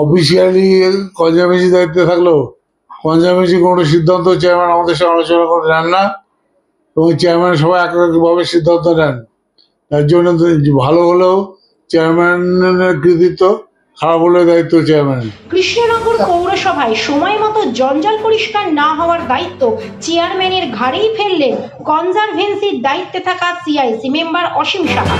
Officially conservancy দায়িত্বে থাকলেও conservancy কোনো সিদ্ধান্ত চেয়ারম্যান আমাদের সঙ্গে আলোচনা করে নেন না। এবং চেয়ারম্যান সবাই একভাবে সিদ্ধান্ত নেন। তার জন্য ভালো হলেও চেয়ারম্যানের কৃতিত্ব খারাপ হলেও দায়িত্ব চেয়ারম্যানের কৃষ্ণনগর পৌরসভায় সময় মতো জঞ্জাল পরিষ্কার না হওয়ার দায়িত্ব চেয়ারম্যানের ঘাড়েই ফেললেন কনজারভেন্সির দায়িত্বে থাকা CIC member Ashim Saha.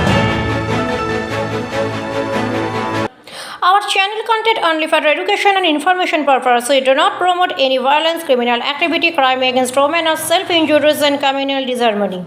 Our channel content only for education and information purpose. We do not promote any violence, criminal activity, crime against women, or self-injuries and communal disharmony.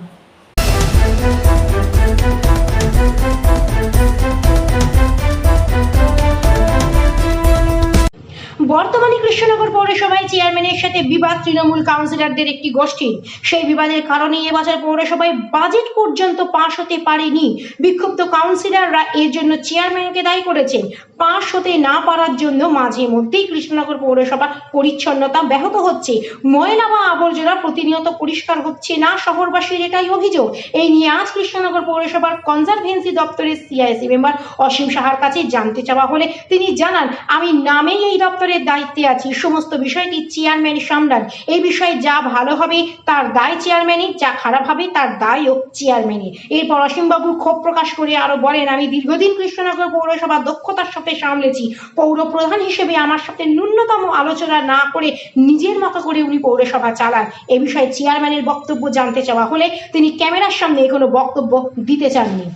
বর্তমানে কৃষ্ণনগর পৌরসভায় চেয়ারম্যানের সাথে বিবাদ তৃণমূল কাউন্সিলরদের একটি গোষ্ঠীর। সেই বিবাদের কারণে এবছর পৌরসভায় বাজেট পর্যন্ত পাশ হতে পারেনি। বিক্ষুব্ধ কাউন্সিলররা এর জন্য চেয়ারম্যানকে দায়ী করেছেন। পাশ হতে না পারার জন্য মাঝে মধ্যেই কৃষ্ণনগর পৌরসভার পরিচ্ছন্নতা ব্যাহত হচ্ছে। ময়লা বা আবর্জনা প্রতিনিয়ত পরিষ্কার হচ্ছে না, শহরবাসীর এটাই অভিযোগ। এই নিয়ে আজ কৃষ্ণনগর পৌরসভার কনজারভেন্সি দপ্তরের সিআইসি মেম্বার অসীম সাহার কাছে জানতে চাওয়া হলে তিনি জানান, আমি নামেই এই দপ্তরের দায়িত্বে আছি। সমস্ত বিষয়টি চেয়ারম্যান সামলান। এই বিষয়ে যা ভালো হবে, তার দায় চেয়ারম্যানের যা খারাপ হবে, তার দায়ও চেয়ারম্যানের এরপর অসীমবাবু ক্ষোভ প্রকাশ করে আরও বলেন, আমি দীর্ঘদিন কৃষ্ণনগর পৌরসভা দক্ষতার সাথে সামলেছি। পৌর প্রধান হিসেবে আমার সাথে ন্যূনতম আলোচনা না করে নিজের মতো করে উনি পৌরসভা চালান। এ বিষয়ে চেয়ারম্যানের বক্তব্য জানতে চাওয়া হলে তিনি ক্যামেরার সামনে কোনো বক্তব্য দিতে চাননি।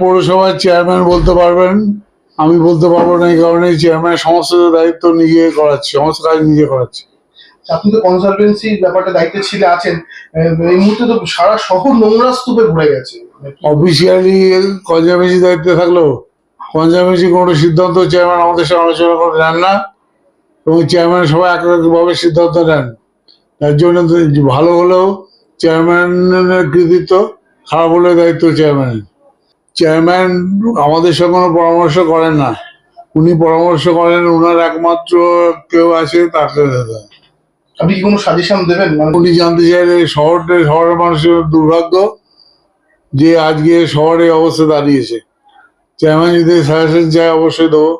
পৌরসভার চেয়ারম্যান বলতে পারবেন? আমি বলতে পারব না এই কারণে চেয়ারম্যান সমস্ত দায়িত্ব নিজে করাচ্ছে সমস্ত কাজ নিজে করাচ্ছে। আপনি তো কনসালটেন্সি ব্যাপারটা দায়িত্বে ছিলে আছেন এই মুহূর্তে তো সারা শহর নোংরা স্তূপে ভরে গেছে। অফিসিয়ালি কনজারভেন্সি দায়িত্বে থাকলেও কনজারভেন্সি কোনো সিদ্ধান্ত চেয়ারম্যান আমাদের সঙ্গে আলোচনা করে নেন না এবং চেয়ারম্যান সবাই এক একভাবে সিদ্ধান্ত নেন। তার জন্য ভালো হলেও চেয়ারম্যানের কৃতিত্ব খারাপ হলেও দায়িত্ব চেয়ারম্যানের চেয়ারম্যান আমাদের সঙ্গে কোনো পরামর্শ করেন না। উনি পরামর্শ করেন ওনার একমাত্র কেউ আছে তাকে আপনি কি কোনো সাজেশন দেবেন? মানে উনি জানতে চাইলে শহরটা শহরের মানুষের দুর্ভাগ্য যে আজকে শহরে অবস্থা দাঁড়িয়েছে। চেয়ারম্যান যদি সাজেশন চায় অবশ্যই দেবো।